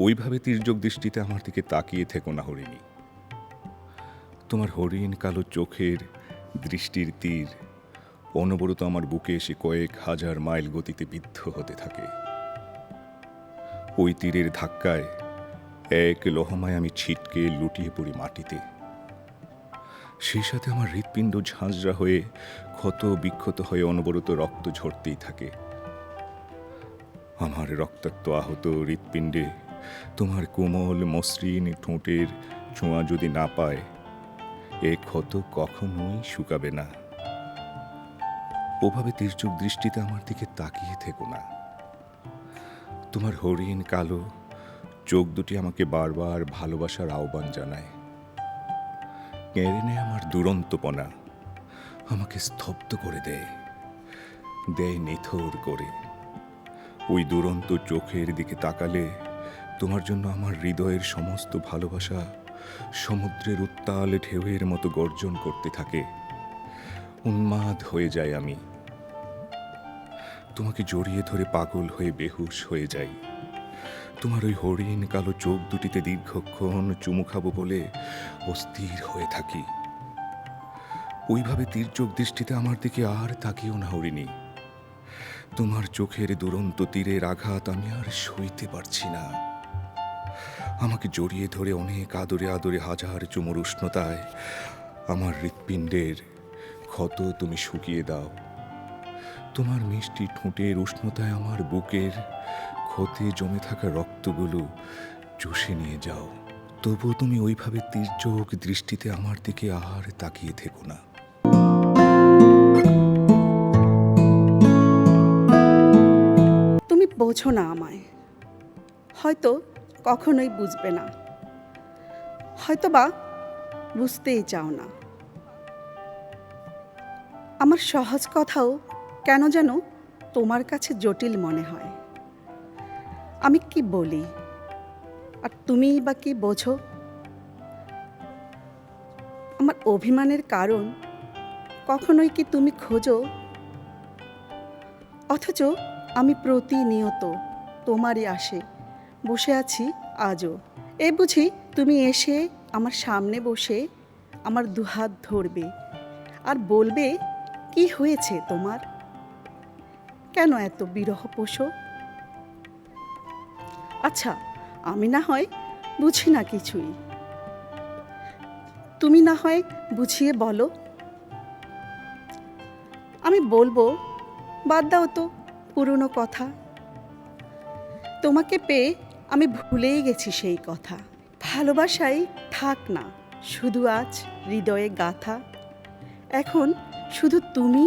ওইভাবে তির্যক দৃষ্টিতে আমার দিকে তাকিয়ে থেকো না, হরিণী। তোমার হরিণ কালো চোখের দৃষ্টির তীর, অনবরত আমার বুকে এসে কয়েক হাজার মাইল গতিতে বিদ্ধ হতে থাকে। ওই তীরের ধাক্কায় এক লহমায় আমি ছিটকে লুটিয়ে পড়ি মাটিতে। সেই সাথে আমার হৃৎপিণ্ড ঝাঁঝরা হয়ে ক্ষত বিক্ষত হয়ে অনবরত রক্ত ঝরতেই থাকে। আমার রক্তাক্ত আহত হৃৎপিণ্ডে তোমার কোমল মসৃণ ঠোঁটের ছোঁয়া যদি না পায়, এ ক্ষত কখনোই শুকাবে না। ওভাবে তির্যক দৃষ্টিতে আমার দিকে তাকিয়ে থেকো না। তোমার হরিণ কালো চোখ দুটি আমাকে বারবার ভালোবাসার আহ্বান জানায়। কেড়ে নেয় আমার দুরন্তপনা, আমাকে স্তব্ধ করে দেয় দেয় নিথর করে। ওই দুরন্ত চোখের দিকে তাকালে তোমার জন্য আমার হৃদয়ের সমস্ত ভালোবাসা সমুদ্রের উত্তাল ঢেউয়ের মতো গর্জন করতে থাকে। উন্মাদ হয়ে যায় আমি। তোমাকে জড়িয়ে ধরে পাগল হয়ে বেহুশ হয়ে যাই। তোমার ওই হরিণ কালো চোখ দুটিতে দীর্ঘক্ষণ চুমু খাব বলে অস্থির হয়ে থাকি। ওইভাবে তীর্যক দৃষ্টিতে আমার দিকে আর তাকিও না হরিণী। তোমার চোখের দুরন্ত তীরের আঘাত আমি আর সইতে পারছি না। আমাকে জড়িয়ে ধরে অনেক আদরে আদরে হাজার চুমুর উষ্ণতায় আমার হৃৎপিণ্ডের ক্ষত তুমি শুকিয়ে দাও। তোমার মিষ্টি ঠোঁটের উষ্ণতায় আমার বুকের ক্ষতে জমে থাকা রক্তগুলো চষে নিয়ে যাও। তবু তুমি ওইভাবে তীর্যক দৃষ্টিতে আমার দিকে আর তাকিয়ে থেকো না। তুমি বোঝো না আমায়। হয়তো কখনোই বুঝবে না। হয়তো বা বুঝতেই চাও না। আমার সহজ কথাও কেন যেন তোমার কাছে জটিল মনে হয়। আমি কি বলি? আর তুমি বা কি বোঝো? আমার অভিমানের কারণ কখনোই কি তুমি খোঁজো? অথচ আমি প্রতিনিয়ত তোমারই আসে বসে আছি আজও। এ বুঝি তুমি এসে আমার সামনে বসে আমার দুহাত ধরবে আর বলবে, কি হয়েছে তোমার? কেন এত বিরহ পোষো? আচ্ছা আমি না হয় বুঝি না কিছুই। তুমি না হয় বুঝিয়ে বলো। আমি বলব, বাদ দাও তো পুরনো কথা। তোমাকে পেয়ে আমি ভুলেই গেছি সেই কথা। ভালোবাসাই থাক না, শুধু আজ হৃদয়ে গাথা। এখন শুধু তুমি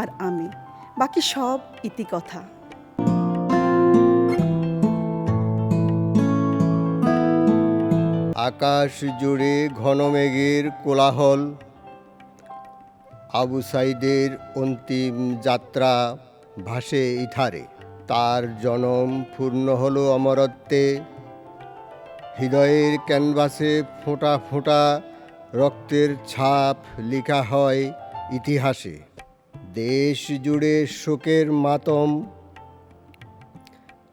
আর আমি, বাকি সব ইতিকথা আকাশ জুড়ে ঘন মেঘের কোলাহল, আবু সাইদের অন্তিম যাত্রা ভাসে ইথারে। তার জনম পূর্ণ হলো অমরত্বে। হৃদয়ের ক্যানভাসে ফোঁটা ফোঁটা রক্তের ছাপ লেখা হয় ইতিহাসে। দেশ জুড়ে শোকের মাতম।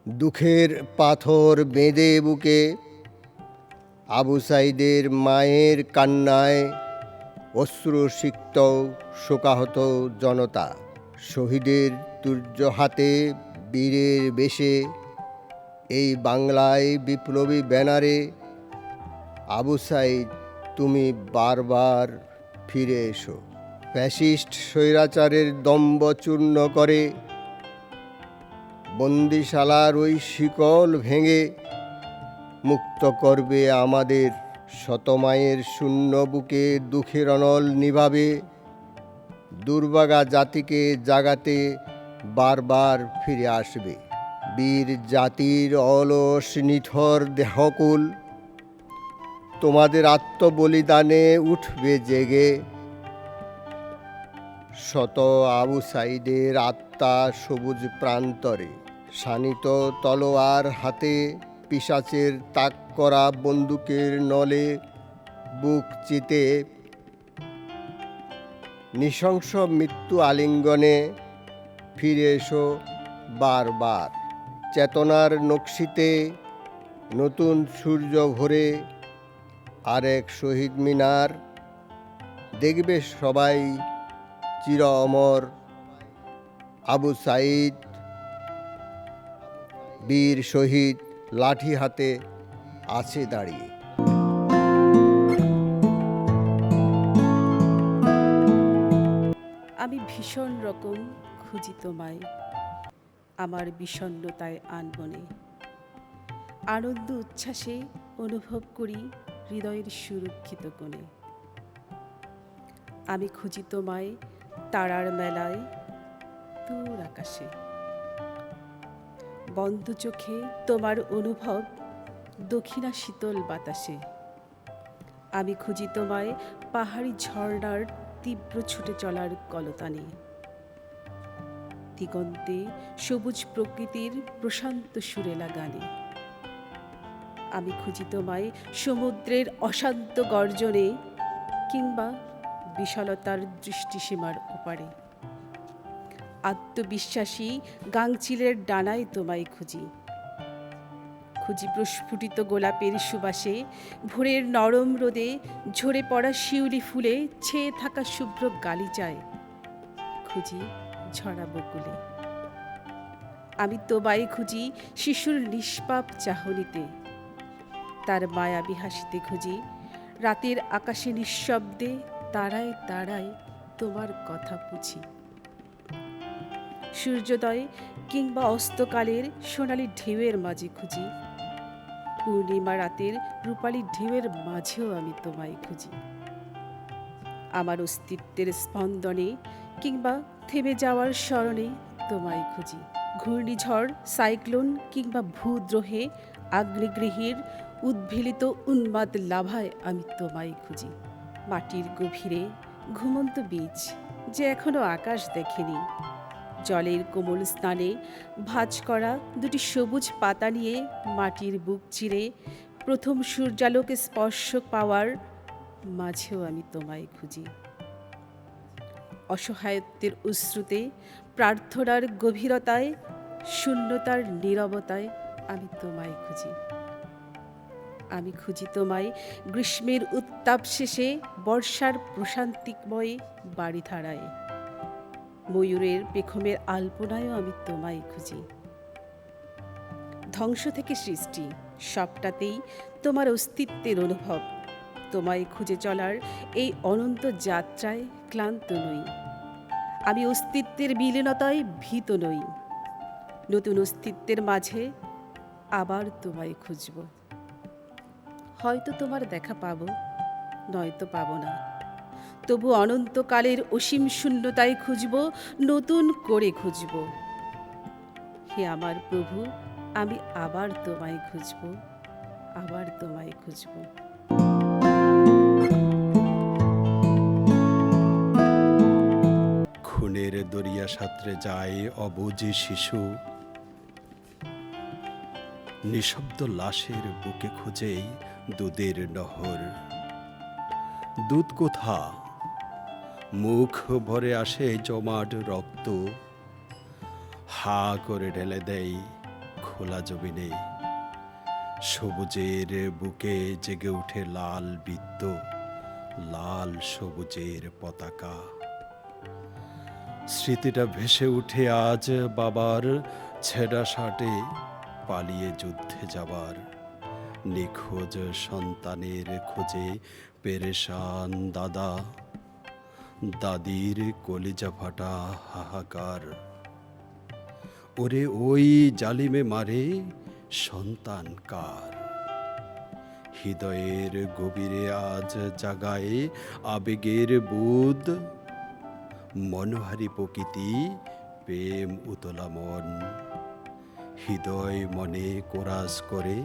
দুঃখের পাথর বেঁধে বুকে। আবু সাইদের মায়ের কান্নায় অশ্রুসিক্ত শোকাহত জনতা। শহীদের তুর্য হাতে বীরের বেশে এই বাংলায় বিপ্লবী ব্যানারে আবু সাইদ, তুমি বারবার ফিরে এসো। ফ্যাসিস্ট স্বৈরাচারের দম্ব চূর্ণ করে, বন্দিশালার ওই শিকল ভেঙে মুক্ত করবে আমাদের শতমায়ের শূন্য বুকে দুঃখের অনল নিভাবে। দুর্বাগা জাতিকে জাগাতে বারবার ফিরে আসবে। বীর জাতির অলস নিথর দেহকুল, তোমাদের আত্মবলিদানে উঠবে জেগে। শত আবু সাইদের আত্মা সবুজ প্রান্তরে, শানিত তলোয়ার হাতে পিসাচের তাক করা বন্দুকের নলে বুক চিতে, নৃশংস মৃত্যু আলিঙ্গনে ফিরে এসো বারবার। চেতনার নকশিতে নতুন সূর্য ভরে আরেক শহীদ মিনার। দেখবে সবাই চির অমর। আবু সাইদ, বীর শহীদ লাঠি হাতে আছে দাঁড়িয়ে। আমি ভীষণ রকম খুঁজি তোমায়। আমার বিষণ্ণতায় আনবনে। আনন্দ উচ্ছ্বাসে অনুভব করি হৃদয়ের সুরক্ষিত কোণে। আমি খুঁজি তোমায় তারার মেলায় দূর আকাশে। বন্ধ চোখে তোমার অনুভব দক্ষিণা শীতল বাতাসে। আমি খুঁজি তোমায় পাহাড়ি ঝর্ণার তীব্র ছুটে চলার কলতানে। দিগন্তে সবুজ প্রকৃতির প্রশান্ত সুরেলা গানে আমি খুঁজি তোমায় সমুদ্রের অশান্ত গর্জনে কিংবা বিশালতার দৃষ্টিসীমার ওপারে। আত্মবিশ্বাসী গাংচিলের ডানায় তোমায় খুঁজি। খুঁজি প্রস্ফুটিত গোলাপের সুবাসে, ভোরের নরম রোদে ঝরে পড়া শিউলি ফুলে ছেয়ে থাকা শুভ্র গালিচায়। খুঁজি ঝরা বকুলে আমি তোবাই খুঁজি শিশুর নিষ্পাপ চাহনিতে। তার মায়াবী হাসিতে খুঁজি রাতের আকাশে নিঃশব্দে তারায় তারায় তোমার কথা বুঝি সূর্যোদয় কিংবা অস্তকালের সোনালি ঢেউয়ের মাঝে খুঁজি। পূর্ণিমা রাতের রূপালী ঢেউয়ের মাঝেও আমি তোমায় খুঁজি। আমার অস্তিত্বের স্পন্দনে কিংবা থেমে যাওয়ার স্মরণে তোমায় খুঁজি। ঘূর্ণিঝড়, সাইক্লোন কিংবা ভূদ্রোহে আগ্নেগৃহীর উদ্ভিলিত উন্মাদ লাভায় আমি তোমায় খুঁজি। মাটির গভীরে ঘুমন্ত বীজ যে এখনও আকাশ দেখেনি। জলের কোমল স্নানে ভাঁজ করা দুটি সবুজ পাতা নিয়ে মাটির বুক চিরে প্রথম সূর্যালোকে স্পর্শ পাওয়ার মাঝেও আমি তোমায় খুঁজি। অসহায়ত্বের উশ্রুতে প্রার্থনার গভীরতায়, শূন্যতার নীরবতায় আমি তোমায় খুঁজি। আমি খুঁজি তোমায় গ্রীষ্মের উত্তাপ শেষে, বর্ষার প্রশান্তিকময় বাড়িধারায় ময়ূরের পেখমের আলপনায়ও আমি তোমায় খুঁজি। ধ্বংস থেকে সৃষ্টি, সবটাতেই তোমার অস্তিত্বের অনুভব। তোমায় খুঁজে চলার এই অনন্ত যাত্রায় ক্লান্ত নই। আমি অস্তিত্বের বিলীনতায় ভীত নই। নতুন অস্তিত্বের মাঝে আবার তোমায় খুঁজব। হয়তো তোমার দেখা পাবো, নয়তো পাবো না। তবু অনন্তকালের অসীম শূন্যতায় খুঁজব, নতুন করে খুঁজব। হে আমার প্রভু, আমি আবার তোমায় খুঁজব, আবার তোমায় খুঁজব। খুনের দরিয়া সাঁতরে যায় অবুঝে শিশু। নিঃশব্দ লাশের বুকে খুঁজে দুধের নহর। দুধ কোথা? মুখ ভরে আসে জমাট রক্ত। হা করে ঢেলে দেয় খোলা জমিনে। সবুজের বুকে জেগে ওঠে লাল বৃত্ত, লাল সবুজের পতাকা। স্মৃতিটা ভেসে উঠে আজ বাবার ছেঁড়া শার্টে পালিয়ে যুদ্ধে যাবার। নিখোঁজ সন্তানের খোঁজে পেরেশান দাদা। দাদির কলিজা ফাটা হাহাকার। ওরে ওই জালিমে মারে সন্তান কার? হৃদয়ের গভীরে আজ জাগায় আবেগের বুধ মনোহারি প্রকৃতি, প্রেম উতলা মন। হৃদয় মনে কোরাজ করে,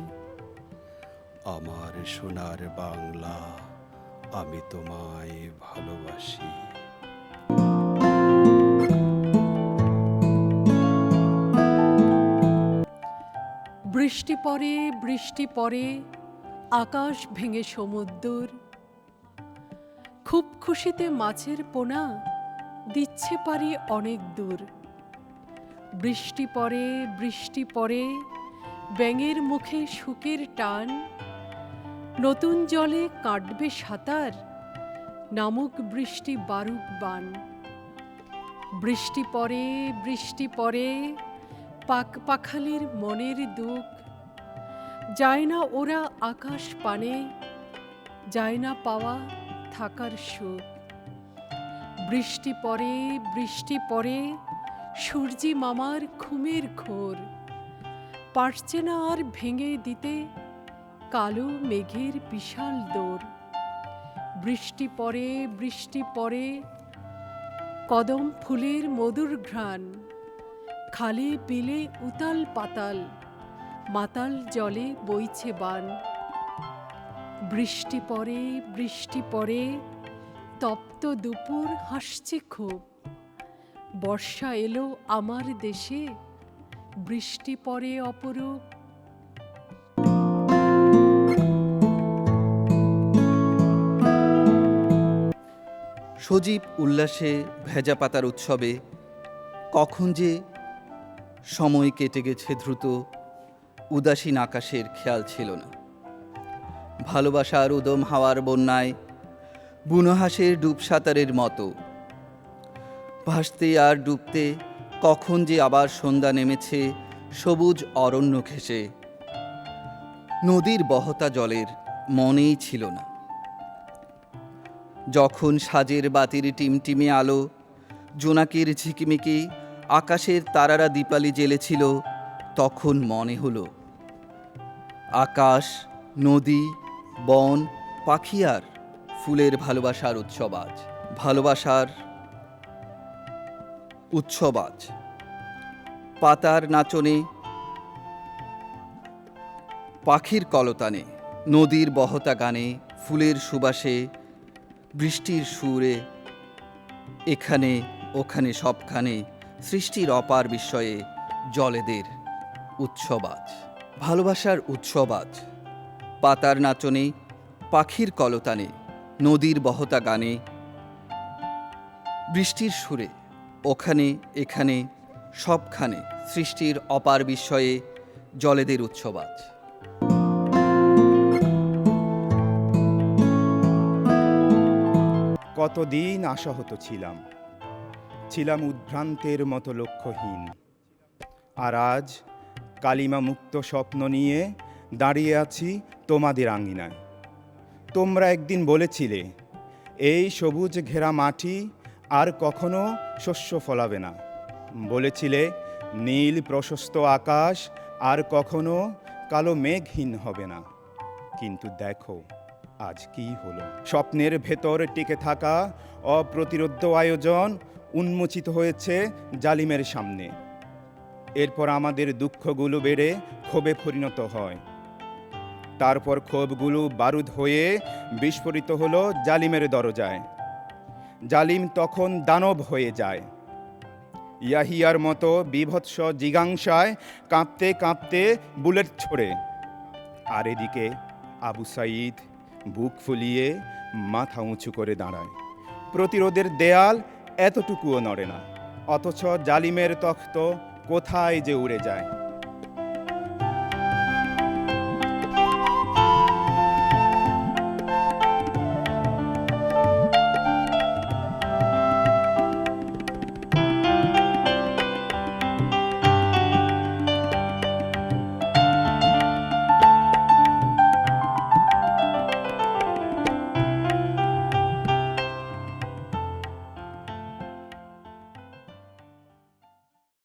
আমার সোনার বাংলা আমি তোমায় ভালোবাসি। বৃষ্টি পরে বৃষ্টি পরে আকাশ ভেঙে সমুদ্র। খুব খুশিতে মাছের পোনা দিচ্ছে পারি অনেক দূর। বৃষ্টি পড়ে বৃষ্টি পড়ে, ব্যাঙের মুখে সুখের টান। নতুন জলে কাটবে সাঁতার, নামুক বৃষ্টি বারুক বান। বৃষ্টি পরে বৃষ্টি পরে পাক পাখালির মনের দুঃখ। যায় না ওরা আকাশ পানে, যায় না পাওয়া থাকার সুখ। বৃষ্টি পরে বৃষ্টি পরে সূর্যি মামার ঘুমের ঘোর। পারছে না আর ভেঙে দিতে, কালো মেঘের বিশাল দৌড় বৃষ্টি পরে বৃষ্টি পরে কদম ফুলের মধুর ঘ্রাণ। খালে বিলে উতাল পাতাল, মাতাল জলে বইছে বান। বৃষ্টি পরে বৃষ্টি পরে তপ্ত দুপুর হাসছে খুব। বর্ষা এলো আমার দেশে, বৃষ্টি পরে অপরূপ। সজীব উল্লাসে ভেজা পাতার উৎসবে কখন যে সময় কেটে গেছে দ্রুত, উদাসীন আকাশের খেয়াল ছিল না। ভালোবাসার উদম হাওয়ার বন্যায় বুনোহাসের ডুব সাঁতারের মতো। ভাসতে আর ডুবতে কখন যে আবার সন্ধ্যা নেমেছে, সবুজ অরণ্য ঘেঁষে। নদীর বহতা জলের মনেই ছিল না। যখন সাজের বাতির টিমটিমে আলো, জোনাকির ঝিকিমিকি আকাশের তারারা দীপালি জ্বেলেছিল তখন মনে হলো, আকাশ, নদী, বন, পাখি আর ফুলের ভালোবাসার উৎসব আজ। ভালোবাসার উৎসব আজ। পাতার নাচনে, পাখির কলতানে, নদীর বহতা গানে, ফুলের সুবাসে, বৃষ্টির সুরে, এখানে, ওখানে, সবখানে, সৃষ্টির অপার বিস্ময়ে জলেদের উৎসব আজ। ভালোবাসার উৎসব আজ। পাতার নাচনে, পাখির কলতানে নদীর বহতা গানে, বৃষ্টির সুরে, ওখানে, এখানে, সবখানে সৃষ্টির অপার বিস্ময়ে জলেদের উৎসব আজ। কতদিন আশাহত ছিলাম ছিলাম উদ্ভ্রান্তের মতো লক্ষ্যহীন। আর আজ কালিমা মুক্ত স্বপ্ন নিয়ে দাঁড়িয়ে আছি তোমাদের আঙ্গিনায় তোমরা একদিন বলেছিলে, এই সবুজ ঘেরা মাটি আর কখনো শস্য ফলাবে না। বলেছিলে, নীল প্রশস্ত আকাশ আর কখনো কালো মেঘহীন হবে না। কিন্তু দেখো, আজ কি হলো? স্বপ্নের ভেতর টিকে থাকা অপ্রতিরোধ্য আয়োজন উন্মোচিত হয়েছে জালিমের সামনে। এরপর আমাদের দুঃখগুলো বেড়ে ক্ষোভে পরিণত হয়। তারপর ক্ষোভগুলো বারুদ হয়ে বিস্ফোরিত হলো জালিমের দরজায়। জালিম তখন দানব হয়ে যায়। ইয়াহিয়ার মতো বিভৎস জিগাংসায় কাঁপতে কাঁপতে বুলেট ছোড়ে। আর এদিকে আবু সাইদ বুক ফুলিয়ে মাথা উঁচু করে দাঁড়ায়। প্রতিরোধের দেয়াল এতটুকুও নড়ে না, অথচ জালিমের তখ্ত কোথায় যে উড়ে যায়।